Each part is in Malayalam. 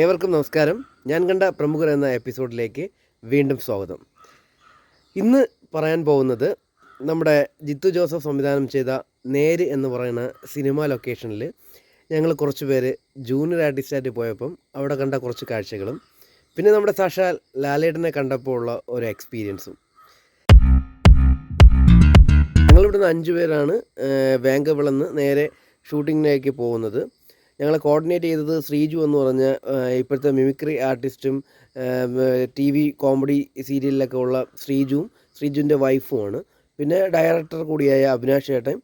ഏവർക്കും നമസ്കാരം. ഞാൻ കണ്ട പ്രമുഖർ എന്ന എപ്പിസോഡിലേക്ക് വീണ്ടും സ്വാഗതം. ഇന്ന് പറയാൻ പോകുന്നത് നമ്മുടെ ജിത്തു ജോസഫ് സംവിധാനം ചെയ്ത നേര് എന്ന് പറയുന്ന സിനിമ ലൊക്കേഷനിൽ ഞങ്ങൾ കുറച്ച് പേര് ജൂനിയർ ആർട്ടിസ്റ്റായിട്ട് പോയപ്പം അവിടെ കണ്ട കുറച്ച് കാഴ്ചകളും പിന്നെ നമ്മുടെ സാക്ഷാൽ ലാലേട്ടനെ കണ്ടപ്പോൾ ഉള്ള ഒരു എക്സ്പീരിയൻസും ഞങ്ങളിവിടുന്ന് അഞ്ച് പേരാണ് വേങ്കവിളന്ന് നേരെ ഷൂട്ടിങ്ങിലേക്ക് പോകുന്നത്. ഞങ്ങളെ കോർഡിനേറ്റ് ചെയ്തത് ശ്രീജു എന്ന് പറഞ്ഞ ഇപ്പോഴത്തെ മിമിക്രി ആർട്ടിസ്റ്റും ടി വി കോമഡി സീരിയലിലൊക്കെ ഉള്ള ശ്രീജുവും ശ്രീജുവിന്റെ വൈഫുമാണ് പിന്നെ ഡയറക്ടർ കൂടിയായ അഭിനാഷ് ചേട്ടൻ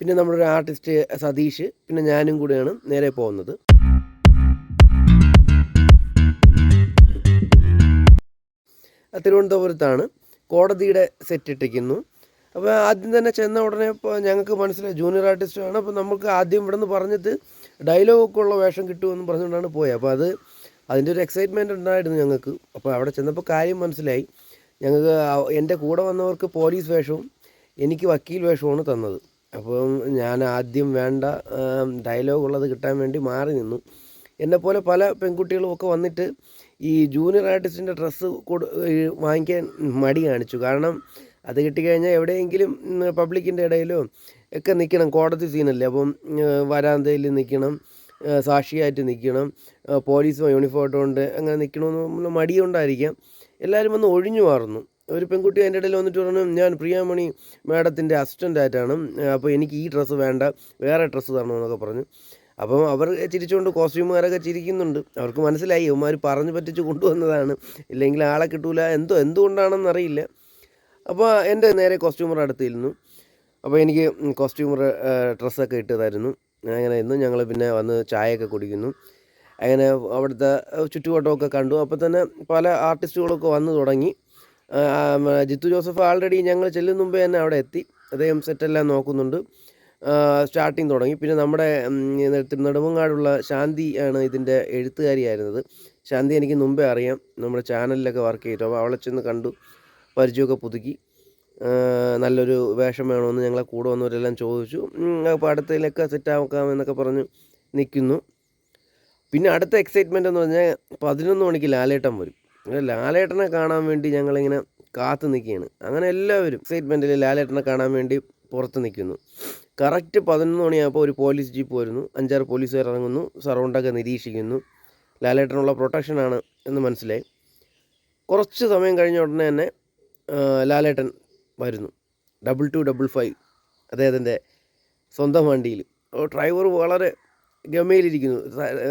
പിന്നെ നമ്മുടെ ഒരു ആർട്ടിസ്റ്റ് സതീഷ് പിന്നെ ഞാനും കൂടിയാണ് നേരെ പോകുന്നത്. തിരുവനന്തപുരത്താണ് കോടതിയുടെ സെറ്റ് ഇട്ടിരിക്കുന്നു. അപ്പോൾ ആദ്യം തന്നെ ചെന്ന ഉടനെ ഞങ്ങൾക്ക് മനസ്സിലായി ജൂനിയർ ആർട്ടിസ്റ്റാണ് അപ്പോൾ നമുക്ക് ആദ്യം ഇവിടെ നിന്ന് പറഞ്ഞിട്ട് ഡയലോഗൊക്കെ ഉള്ള വേഷം കിട്ടുമെന്ന് പറഞ്ഞുകൊണ്ടാണ് പോയത് അപ്പോൾ അത് അതിന്റെ ഒരു എക്സൈറ്റ്മെന്റ് ഉണ്ടായിരുന്നു ഞങ്ങൾക്ക്. അപ്പോൾ അവിടെ ചെന്നപ്പോൾ കാര്യം മനസ്സിലായി. ഞങ്ങൾക്ക് എന്റെ കൂടെ വന്നവർക്ക് പോലീസ് വേഷവും എനിക്ക് വക്കീൽ വേഷവുമാണ് തന്നത്. അപ്പം ഞാൻ ആദ്യം വേണ്ട ഡയലോഗ് ഉള്ളത് കിട്ടാൻ വേണ്ടി മാറി നിന്നു. എന്നെപ്പോലെ പല പെൺകുട്ടികളും ഒക്കെ വന്നിട്ട് ഈ ജൂനിയർ ആർട്ടിസ്റ്റിന്റെ ഡ്രസ്സ് കൊടു വാങ്ങിക്കാൻ മടി കാണിച്ചു. കാരണം അത് കിട്ടിക്കഴിഞ്ഞാൽ എവിടെയെങ്കിലും പബ്ലിക്കിന്റെ ഇടയിലോ ഒക്കെ നിൽക്കണം. കോടതി സീനല്ലേ. അപ്പം വരാന്തയിൽ നിൽക്കണം. സാക്ഷിയായിട്ട് നിൽക്കണം. പോലീസ് യൂണിഫോം ഇട്ടുകൊണ്ട് അങ്ങനെ നിൽക്കണമെന്ന് മടി കൊണ്ടായിരിക്കാം എല്ലാവരും വന്ന് ഒഴിഞ്ഞു മാറുന്നു. ഒരു പെൺകുട്ടി അതിന്റെ ഇടയിൽ വന്നിട്ട് പറഞ്ഞു ഞാൻ പ്രിയാമണി മാഡത്തിന്റെ അസിസ്റ്റന്റായിട്ടാണ്. അപ്പോൾ എനിക്ക് ഈ ഡ്രസ്സ് വേണ്ട. വേറെ ഡ്രസ്സ് തരണമെന്നൊക്കെ പറഞ്ഞു. അപ്പം അവർ ചിരിച്ചുകൊണ്ട് കോസ്റ്റ്യൂമുകാരൊക്കെ ചിരിക്കുന്നുണ്ട്. അവർക്ക് മനസ്സിലായി. ഇവന്മാർ പറഞ്ഞു പറ്റിച്ച് കൊണ്ടുവന്നതാണ്. ഇല്ലെങ്കിൽ ആളെ കിട്ടൂല. എന്തോ എന്തുകൊണ്ടാണെന്ന് അറിയില്ല അപ്പോൾ എന്റെ നേരെ കോസ്റ്റ്യൂമർ അടുത്തിരുന്നു അപ്പോൾ എനിക്ക് കോസ്റ്റ്യൂമർ ഡ്രസ്സൊക്കെ ഇട്ട് തരുന്നു അങ്ങനെ ഇന്ന് ഞങ്ങൾ പിന്നെ വന്ന് ചായയൊക്കെ കുടിക്കുന്നു. അങ്ങനെ അവിടുത്തെ ചുറ്റുവട്ടമൊക്കെ കണ്ടു. അപ്പോൾ തന്നെ പല ആർട്ടിസ്റ്റുകളൊക്കെ വന്നു തുടങ്ങി. ജിത്തു ജോസഫ് ആൾറെഡി ഞങ്ങൾ ചെല്ലും മുമ്പേ തന്നെ അവിടെ എത്തി. അദ്ദേഹം സെറ്റെല്ലാം നോക്കുന്നുണ്ട്. സ്റ്റാർട്ടിങ് തുടങ്ങി. പിന്നെ നമ്മുടെ നെടുമങ്ങാടുള്ള ശാന്തി ആണ് ഇതിന്റെ എഴുത്തുകാരിയായിരുന്നത്. ശാന്തി എനിക്ക് മുമ്പേ അറിയാം. നമ്മുടെ ചാനലിലൊക്കെ വർക്ക് ചെയ്തു. അപ്പോൾ അവളെ ചെന്ന് കണ്ടു. പരിചയമൊക്കെ പുതുക്കി. നല്ലൊരു വേഷം വേണമെന്ന് ഞങ്ങളെ കൂടെ വന്നവരെല്ലാം ചോദിച്ചു. അപ്പോൾ അടുത്തതിലൊക്കെ സെറ്റാക്കാം എന്നൊക്കെ പറഞ്ഞ് നിൽക്കുന്നു പിന്നെ അടുത്ത എക്സൈറ്റ്മെന്റ് എന്ന് പറഞ്ഞാൽ പതിനൊന്ന് മണിക്ക് ലാലേട്ടൻ വരും. ലാലേട്ടനെ കാണാൻ വേണ്ടി ഞങ്ങളിങ്ങനെ കാത്തു നിൽക്കുകയാണ്. അങ്ങനെ എല്ലാവരും എക്സൈറ്റ്മെന്റിൽ ലാലേട്ടനെ കാണാൻ വേണ്ടി പുറത്ത് നിൽക്കുന്നു. കറക്റ്റ് പതിനൊന്ന് മണിയാകുമ്പോൾ ഒരു പോലീസ് ജീപ്പ് വരുന്നു. അഞ്ചാറ് പോലീസുകാർ ഇറങ്ങുന്നു. സറൗണ്ടൊക്കെ നിരീക്ഷിക്കുന്നു. ലാലേട്ടനുള്ള പ്രൊട്ടക്ഷനാണ് എന്ന് മനസ്സിലായി. കുറച്ച് സമയം കഴിഞ്ഞ ഉടനെ തന്നെ ലാലേട്ടൻ വരുന്നു. ഡബിൾ ടു ഡബിൾ ഫൈവ് അദ്ദേഹത്തിന്റെ സ്വന്തം വണ്ടിയിൽ. അപ്പോൾ ഡ്രൈവർ വളരെ ഗമയിലിരിക്കുന്നു.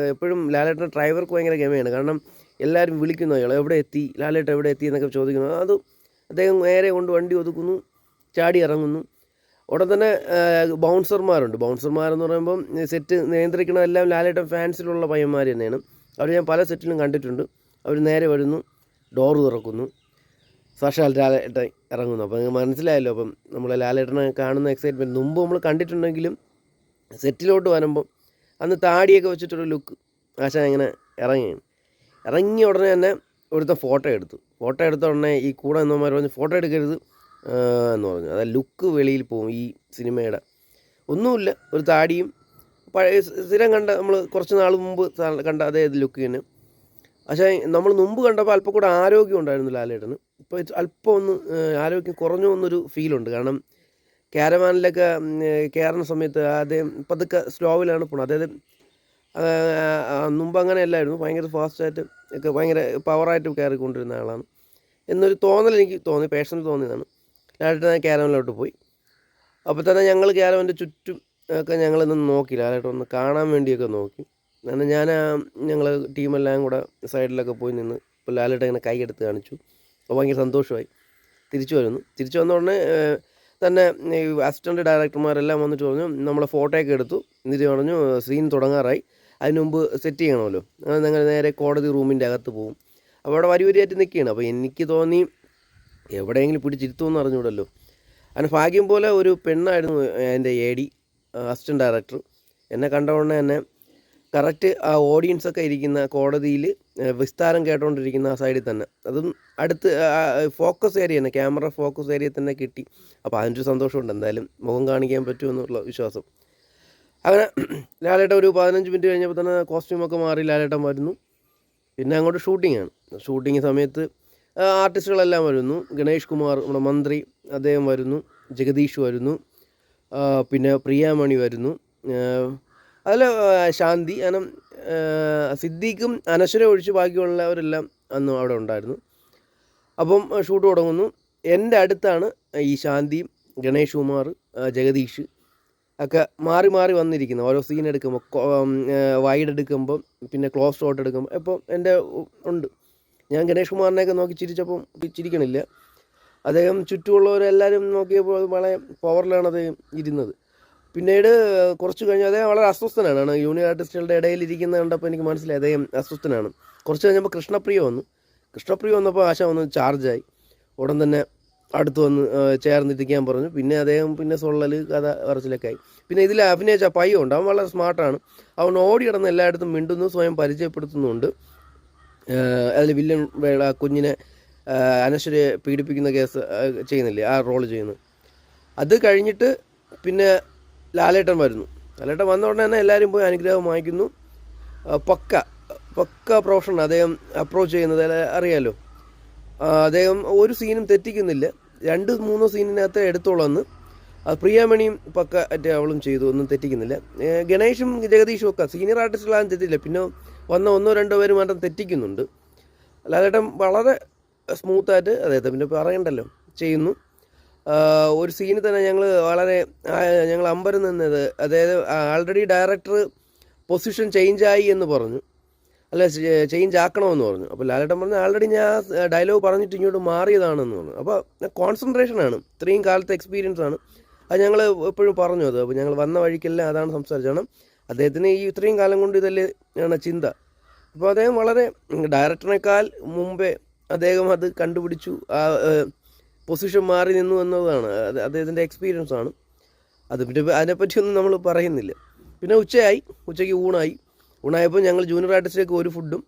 എപ്പോഴും ലാലേട്ടൻ ഡ്രൈവർക്ക് ഭയങ്കര ഗമയാണ്. കാരണം എല്ലാവരും വിളിക്കുന്നു അയാൾ എവിടെ എത്തി? ലാലേട്ടൻ എവിടെ എത്തി? എന്നൊക്കെ ചോദിക്കുന്നു. അത് അദ്ദേഹം നേരെ കൊണ്ട് വണ്ടി ഒതുക്കുന്നു ചാടി ഇറങ്ങുന്നു. ഉടൻ തന്നെ ബൗൺസർമാരുണ്ട്. ബൗൺസർമാരെന്ന് പറയുമ്പം സെറ്റ് നിയന്ത്രിക്കണതെല്ലാം ലാലേട്ടൻ ഫാൻസിലുള്ള പയ്യന്മാർ തന്നെയാണ്. അവർ ഞാൻ പല സെറ്റിലും കണ്ടിട്ടുണ്ട്. അവർ നേരെ വരുന്നു ഡോറ് തുറക്കുന്നു. സാക്ഷാൽ ലാലേട്ടൻ ഇറങ്ങുന്നു. അപ്പോൾ നിങ്ങൾക്ക് മനസ്സിലായല്ലോ അപ്പം നമ്മൾ ലാലേട്ടനെ കാണുന്ന എക്സൈറ്റ്മെന്റ് മുമ്പ് നമ്മൾ കണ്ടിട്ടുണ്ടെങ്കിലും സെറ്റിലോട്ട് വരുമ്പം അന്ന് താടിയൊക്കെ വെച്ചിട്ടൊരു ലുക്ക് ആശാൻ ഇങ്ങനെ ഇറങ്ങിയാണ് ഇറങ്ങിയ ഉടനെ തന്നെ ഒരുത്തൻ ഫോട്ടോ എടുത്തു. ഫോട്ടോ എടുത്ത ഉടനെ ഈ കൂടെ എന്നമാർ പറഞ്ഞു ഫോട്ടോ എടുക്കരുത്. എന്ന് പറഞ്ഞു. അതായത് ലുക്ക് വെളിയിൽ പോകും ഈ സിനിമയുടെ. ഒന്നുമില്ല ഒരു താടിയും പഴയ സ്ഥിരം കണ്ട നമ്മൾ കുറച്ച് നാൾ മുമ്പ് കണ്ട അതേ ലുക്ക് തന്നെ. പക്ഷേ നമ്മൾ മുമ്പ് കണ്ടപ്പോൾ അല്പം കൂടെ ആരോഗ്യം ഉണ്ടായിരുന്നു ലാലേട്ടന്. ഇപ്പോൾ അല്പം ഒന്ന് ആരോഗ്യം കുറഞ്ഞു എന്നൊരു ഫീലുണ്ട് കാരണം ക്യാരവാനിലൊക്കെ കയറുന്ന സമയത്ത് ആദ്യം പതുക്കെ സ്ലോവിലാണ് പോണത്. അതായത് മുമ്പ് അങ്ങനെ അല്ലായിരുന്നു ഭയങ്കര ഫാസ്റ്റായിട്ട് ഒക്കെ ഭയങ്കര പവറായിട്ട് കയറിക്കൊണ്ടിരുന്ന ആളാണ്. എന്നൊരു തോന്നൽ എനിക്ക് തോന്നി പേഴ്സണൽ തോന്നിയതാണ്. ലാലേട്ടൻ ക്യാരവനിലോട്ട് പോയി. അപ്പോൾ തന്നെ ഞങ്ങൾ ക്യാരവന്റെ ചുറ്റും ഒക്കെ ഞങ്ങൾ നോക്കി. ലാലേട്ടൻ ഒന്ന് കാണാൻ വേണ്ടിയൊക്കെ നോക്കി. അങ്ങനെ ഞാൻ ഞങ്ങൾ ടീമെല്ലാം കൂടെ സൈഡിലൊക്കെ പോയി നിന്ന് ഇപ്പോൾ ലാലേട്ടൻ ഇങ്ങനെ കൈ എടുത്ത് കാണിച്ചു. അപ്പോൾ ഭയങ്കര സന്തോഷമായി. തിരിച്ചു വരുന്നു. തിരിച്ചു വന്ന ഉടനെ തന്നെ അസിസ്റ്റന്റ് ഡയറക്ടർമാരെല്ലാം വന്നിട്ട് പറഞ്ഞു നമ്മളെ ഫോട്ടോയൊക്കെ എടുത്തു. എന്നിട്ട് പറഞ്ഞു സീൻ തുടങ്ങാറായി. അതിന് മുമ്പ് സെറ്റ് ചെയ്യണമല്ലോ. അങ്ങനെ ഞങ്ങൾ നേരെ കോടതി റൂമിന്റെ അകത്ത് പോകും. അപ്പോൾ അവിടെ വരി വരിയായിട്ട് നിൽക്കുകയാണ്. അപ്പോൾ എനിക്ക് തോന്നി എവിടെയെങ്കിലും പിടിച്ചിരുത്തുമെന്ന് അറിഞ്ഞൂടല്ലോ അതിന് ഭാഗ്യം പോലെ ഒരു പെണ്ണായിരുന്നു എന്റെ എ ഡി അസിസ്റ്റന്റ് ഡയറക്ടർ. എന്നെ കണ്ട ഉടനെ തന്നെ കറക്റ്റ് ആ ഓഡിയൻസ് ഒക്കെ ഇരിക്കുന്ന കോടതിയിൽ വിസ്താരം കേട്ടുകൊണ്ടിരിക്കുന്ന ആ സൈഡിൽ തന്നെ. അതും അടുത്ത് ഫോക്കസ് ഏരിയ തന്നെ ക്യാമറ ഫോക്കസ് ഏരിയ തന്നെ കിട്ടി. അപ്പോൾ അതിന്റെ സന്തോഷമുണ്ട്. എന്തായാലും മുഖം കാണിക്കാൻ പറ്റുമെന്നുള്ള വിശ്വാസം. അങ്ങനെ ലാലേട്ട ഒരു പതിനഞ്ച് മിനിറ്റ് കഴിഞ്ഞപ്പോൾ തന്നെ കോസ്റ്റ്യൂമൊക്കെ മാറി ലാലേട്ടൻ വരുന്നു. പിന്നെ അങ്ങോട്ട് ഷൂട്ടിംഗ് ആണ്. ഷൂട്ടിംഗ് സമയത്ത് ആർട്ടിസ്റ്റുകളെല്ലാം വരുന്നു. ഗണേഷ് കുമാർ നമ്മുടെ മന്ത്രി അദ്ദേഹം വരുന്നു. ജഗദീഷ് വരുന്നു. പിന്നെ പ്രിയാമണി വരുന്നു. അതിൽ ശാന്തി കാരണം സിദ്ദീഖും അനശ്വരം ഒഴിച്ച് ബാക്കിയുള്ളവരെല്ലാം അന്ന് അവിടെ ഉണ്ടായിരുന്നു. അപ്പം ഷൂട്ട് തുടങ്ങുന്നു. എന്റെ അടുത്താണ് ഈ ശാന്തിയും ഗണേഷ് കുമാർ ജഗദീഷ് ഒക്കെ മാറി മാറി വന്നിരിക്കുന്നത്. ഓരോ സീൻ എടുക്കുമ്പോൾ വൈഡ് എടുക്കുമ്പം പിന്നെ ക്ലോസ് ഷോട്ട് എടുക്കുമ്പോൾ ഇപ്പം എന്റെ ഉണ്ട്. ഞാൻ ഗണേഷ് കുമാറിനെയൊക്കെ നോക്കി ചിരിച്ചപ്പം ചിരിക്കണില്ല. അദ്ദേഹം ചുറ്റുമുള്ളവരെല്ലാവരും നോക്കിയപ്പോൾ വളരെ പവറിലാണ് അദ്ദേഹം ഇരുന്നത്. പിന്നീട് കുറച്ച് കഴിഞ്ഞ് അദ്ദേഹം വളരെ അസ്വസ്ഥനാണ്. യൂണിയൻ ആർട്ടിസ്റ്റുകളുടെ ഇടയിൽ ഇരിക്കുന്ന കണ്ടപ്പോൾ എനിക്ക് മനസ്സിലായി അദ്ദേഹം അസ്വസ്ഥനാണ്. കുറച്ച് കഴിഞ്ഞപ്പോൾ കൃഷ്ണപ്രിയ വന്നു. കൃഷ്ണപ്രിയ വന്നപ്പോൾ ആശ വന്ന് ചാർജായി ഉടൻ തന്നെ അടുത്ത് വന്ന് ചേർന്നിരിക്കാൻ പറഞ്ഞു. പിന്നെ അദ്ദേഹം പിന്നെ സൊള്ളൽ കഥ പറച്ചിലൊക്കെ ആയി. പിന്നെ ഇതിൽ അഭിനയിച്ച പയ്യ ഉണ്ട്. അവൻ വളരെ സ്മാർട്ടാണ്. അവൻ ഓടി കിടന്ന് എല്ലായിടത്തും മിണ്ടുന്നു സ്വയം പരിചയപ്പെടുത്തുന്നുണ്ട്. അതിൽ വില്ലൻ വേള കുഞ്ഞിനെ അനശ്വരയെ പീഡിപ്പിക്കുന്ന കേസ് ചെയ്യുന്നില്ലേ ആ റോൾ ചെയ്യുന്നു. അത് കഴിഞ്ഞിട്ട് പിന്നെ ലാലേട്ടൻ വരുന്നു. ലാലേട്ടൻ വന്ന ഉടനെ തന്നെ എല്ലാവരും പോയി അനുഗ്രഹം വാങ്ങിക്കുന്നു. പക്ക പക്ക പ്രൊഫഷണൽ അദ്ദേഹം അപ്രോച്ച് ചെയ്യുന്നത്. അറിയാമല്ലോ അദ്ദേഹം ഒരു സീനും തെറ്റിക്കുന്നില്ല. രണ്ട് മൂന്നോ സീനിനകത്ത് എടുത്തോളന്ന് അത് പ്രിയാമണിയും പക്ക മറ്റേ അവളും ചെയ്തു. ഒന്നും തെറ്റിക്കുന്നില്ല. ഗണേഷും ജഗദീഷും ഒക്കെ സീനിയർ ആർട്ടിസ്റ്റുകളാരും തെറ്റില്ല. പിന്നെ വന്ന ഒന്നോ രണ്ടോ പേര് മാത്രം തെറ്റിക്കുന്നുണ്ട്. ലാലേട്ടൻ വളരെ സ്മൂത്തായിട്ട് അദ്ദേഹത്തെ പിന്നെ പറയണ്ടല്ലോ. ചെയ്യുന്നു. ഒരു സീനിൽ തന്നെ ഞങ്ങൾ വളരെ ഞങ്ങൾ അമ്പരം നിന്നത്. അതായത് ആൾറെഡി ഡയറക്ടർ പൊസിഷൻ ചേഞ്ചായി എന്ന് പറഞ്ഞു. അല്ല ചേഞ്ച് ആക്കണമെന്ന് പറഞ്ഞു. അപ്പോൾ ലാലേട്ടൻ പറഞ്ഞു ആൾറെഡി ഞാൻ ഡയലോഗ് പറഞ്ഞിട്ട് ഇങ്ങോട്ട് മാറിയതാണെന്ന് പറഞ്ഞു. അപ്പോൾ കോൺസെൻട്രേഷനാണ് ഇത്രയും കാലത്തെ എക്സ്പീരിയൻസ് ആണ്. അത് ഞങ്ങൾ എപ്പോഴും പറഞ്ഞു അത്. അപ്പോൾ ഞങ്ങൾ വന്ന വഴിക്കെല്ലാം അതാണ് സംസാരിച്ചാണ് അദ്ദേഹത്തിന് ഈ ഇത്രയും കാലം കൊണ്ട് ഇതല്ലേ ആണ് ചിന്ത. അപ്പോൾ അദ്ദേഹം വളരെ ഡയറക്ടറിനേക്കാൾ മുമ്പേ അദ്ദേഹം അത് കണ്ടുപിടിച്ചു. പൊസിഷൻ മാറി നിന്നു എന്നതാണ്. അദ്ദേഹത്തിന്റെ എക്സ്പീരിയൻസ് ആണ്. അത് പിന്നെ അതിനെപ്പറ്റിയൊന്നും നമ്മൾ പറയുന്നില്ല. പിന്നെ ഉച്ചയായി. ഉച്ചയ്ക്ക് ഊണായി. ഊണായപ്പോൾ ഞങ്ങൾ ജൂനിയർ ആർട്ടിസ്റ്റിലേക്ക് ഒരു ഫുഡും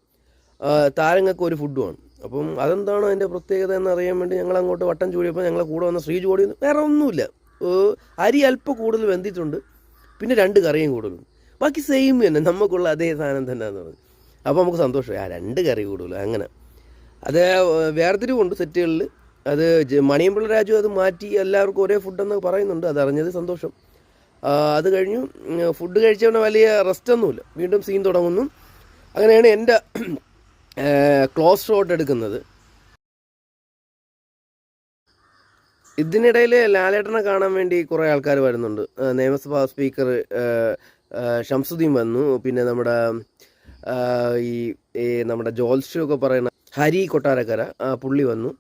താരങ്ങൾക്ക് ഒരു ഫുഡുമാണ് അപ്പം അതെന്താണ് അതിന്റെ പ്രത്യേകത എന്ന് അറിയാൻ വേണ്ടി ഞങ്ങൾ അങ്ങോട്ട് വട്ടം ചൂടിയപ്പോൾ ഞങ്ങളെ കൂടെ വന്ന ശ്രീ ജോടി വേറെ ഒന്നുമില്ല. അരി അല്പം കൂടുതൽ വെന്തിട്ടുണ്ട്. പിന്നെ രണ്ട് കറിയും കൂടുതലുണ്ട് ബാക്കി സെയിം തന്നെ. നമുക്കുള്ള അതേ സാധനം എന്ന് പറഞ്ഞു. അപ്പോൾ നമുക്ക് സന്തോഷമായി. ആ രണ്ട് കറി കൂടുതലും. അങ്ങനെ. അത് വേർതിരിവുണ്ട് സെറ്റുകളിൽ അത് മണിയമ്പിള്ള രാജു അത് മാറ്റി എല്ലാവർക്കും ഒരേ ഫുഡെന്ന് പറയുന്നുണ്ട്. അതറിഞ്ഞത് സന്തോഷം. അത് കഴിഞ്ഞു. ഫുഡ് കഴിച്ചവനെ വലിയ റെസ്റ്റൊന്നുമില്ല. വീണ്ടും സീൻ തുടങ്ങുന്നു. അങ്ങനെയാണ് എന്റെ ക്ലോസ് ഷോട്ട് എടുക്കുന്നത്. ഇതിനിടയിൽ ലാലേട്ടനെ കാണാൻ വേണ്ടി കുറേ ആൾക്കാർ വരുന്നുണ്ട്. നിയമസഭാ സ്പീക്കർ ഷംസുദ്ദീൻ വന്നു. പിന്നെ നമ്മുടെ ഈ നമ്മുടെ ജോൽഷു ഒക്കെ പറയുന്ന ഹരി കൊട്ടാരക്കര പുള്ളി വന്നു.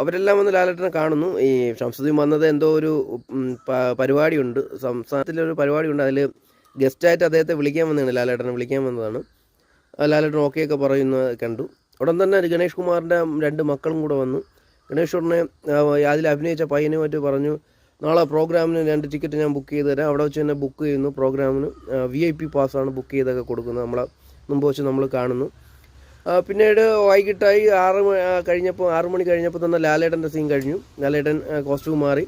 അവരെല്ലാം വന്ന് ലാലേട്ടനെ കാണുന്നു. ഈ ഷംസുദ്ദീൻ വന്നത് എന്തോ ഒരു പരിപാടിയുണ്ട്. സംസ്ഥാനത്തിലൊരു പരിപാടിയുണ്ട്. അതിൽ ഗസ്റ്റായിട്ട് അദ്ദേഹത്തെ വിളിക്കാൻ വന്നതാണ്. ലാലേട്ടനെ വിളിക്കാൻ വന്നതാണ്. ലാലേട്ടൻ ഓക്കെ ഒക്കെ പറയുന്ന കണ്ടു. ഉടൻ തന്നെ ഗണേഷ് കുമാറിന്റെ രണ്ട് മക്കളും കൂടെ വന്നു. ഗണേഷ് ഉടനെ അതിൽ അഭിനയിച്ച പയ്യനെ മറ്റു പറഞ്ഞു. നാളെ പ്രോഗ്രാമിന് രണ്ട് ടിക്കറ്റ് ഞാൻ ബുക്ക് ചെയ്ത് തരാം. അവിടെ വെച്ച് തന്നെ ബുക്ക് ചെയ്യുന്നു പ്രോഗ്രാമിന്. വി ഐ പി പാസ്സാണ് ബുക്ക് ചെയ്തൊക്കെ കൊടുക്കുന്നത്. നമ്മളെ മുമ്പ് വെച്ച് നമ്മൾ കാണുന്നു. പിന്നീട് വൈകിട്ടായി ആറ് കഴിഞ്ഞപ്പോൾ ആറ് മണി കഴിഞ്ഞപ്പോൾ തന്നെ ലാലേട്ടന്റെ സീൻ കഴിഞ്ഞു. ലാലേട്ടൻ കോസ്റ്റ്യൂം മാറി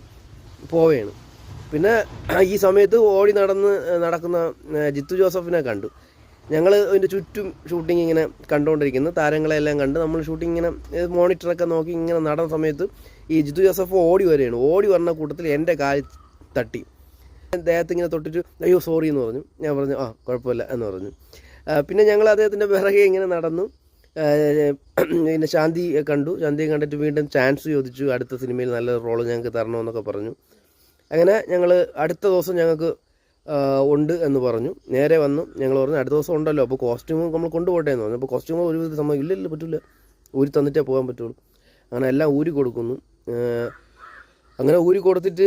പോവുകയാണ്. പിന്നെ ഈ സമയത്ത് ഓടി നടന്ന് നടക്കുന്ന ജിത്തു ജോസഫിനെ കണ്ടു. ഞങ്ങൾ അതിന്റെ ചുറ്റും ഷൂട്ടിംഗ് ഇങ്ങനെ കണ്ടുകൊണ്ടിരിക്കുന്നു താരങ്ങളെല്ലാം കണ്ട് നമ്മൾ ഷൂട്ടിംഗ് ഇങ്ങനെ മോണിറ്ററൊക്കെ നോക്കി ഇങ്ങനെ നടന്ന സമയത്ത് ഈ ജിത്തു ജോസഫ് ഓടി വരികയാണ്. ഓടി വന്ന കൂട്ടത്തിൽ എന്റെ കാൽ തട്ടി. ദേഹത്ത് ഇങ്ങനെ തൊട്ടിട്ട് അയ്യോ സോറി എന്ന് പറഞ്ഞു. ഞാൻ പറഞ്ഞു ആ കുഴപ്പമില്ല എന്ന് പറഞ്ഞു. പിന്നെ ഞങ്ങൾ അദ്ദേഹത്തിന്റെ പിറകെ ഇങ്ങനെ നടന്നു. പിന്നെ ശാന്തി കണ്ടു. ശാന്തിയെ കണ്ടിട്ട് വീണ്ടും ചാൻസ് ചോദിച്ചു. അടുത്ത സിനിമയിൽ നല്ല റോൾ ഞങ്ങൾക്ക് തരണമെന്നൊക്കെ പറഞ്ഞു. അങ്ങനെ ഞങ്ങൾ അടുത്ത ദിവസം ഞങ്ങൾക്ക് ഉണ്ട് എന്ന് പറഞ്ഞു. നേരെ വന്നു. ഞങ്ങൾ പറഞ്ഞു അടുത്ത ദിവസം ഉണ്ടല്ലോ. അപ്പോൾ കോസ്റ്റ്യൂം നമ്മൾ കൊണ്ടുപോട്ടെ എന്ന് പറഞ്ഞു. അപ്പോൾ കോസ്റ്റ്യൂം ഒരു വിധ സമയം ഇല്ല ഇല്ല പറ്റില്ല ഊരി തന്നിട്ടേ പോകാൻ പറ്റുള്ളൂ. അങ്ങനെ എല്ലാം ഊരി കൊടുക്കുന്നു. അങ്ങനെ ഊരി കൊടുത്തിട്ട്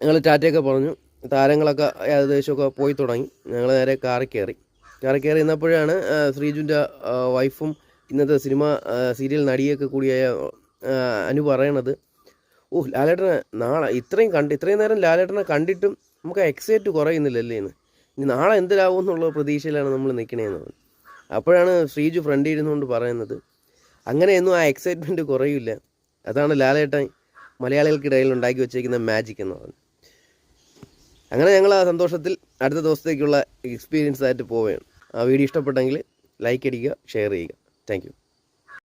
ഞങ്ങൾ ടാറ്റയൊക്കെ പറഞ്ഞു. താരങ്ങളൊക്കെ ഏകദേശമൊക്കെ പോയി തുടങ്ങി. ഞങ്ങൾ നേരെ കാറിൽ കയറി. കാറിൽ കയറി നിന്നപ്പോഴാണ് ശ്രീജുന്റെ വൈഫും ഇന്നത്തെ സിനിമ സീരിയൽ നടിയൊക്കെ കൂടിയായ അനു പറയണത് ഓ ലാലേട്ടനെ നാളെ ഇത്രയും കണ്ട് ഇത്രയും നേരം ലാലേട്ടനെ കണ്ടിട്ടും നമുക്ക് എക്സൈറ്റ് കുറയുന്നില്ലല്ലേ എന്ന്. ഇനി നാളെ എന്തിലാവും എന്നുള്ള പ്രതീക്ഷയിലാണ് നമ്മൾ നിൽക്കണേന്ന് അപ്പോഴാണ് ശ്രീജു ഫ്രണ്ടിൽ ഇരുന്നുകൊണ്ട് പറയുന്നത് അങ്ങനെയൊന്നും ആ എക്സൈറ്റ്മെന്റ് കുറയില്ല അതാണ് ലാലേട്ടൻ മലയാളികൾക്കിടയിൽ ഉണ്ടാക്കി വെച്ചേക്കുന്ന മാജിക് എന്ന് പറഞ്ഞു അങ്ങനെ ഞങ്ങൾ ആ സന്തോഷത്തിൽ അടുത്ത ദിവസത്തേക്കുള്ള എക്സ്പീരിയൻസ് ആയിട്ട് പോവുകയാണ്. വീഡിയോ ഇഷ്ടപ്പെട്ടെങ്കിൽ ലൈക്ക് അടിക്കുക ഷെയർ ചെയ്യുക. താങ്ക്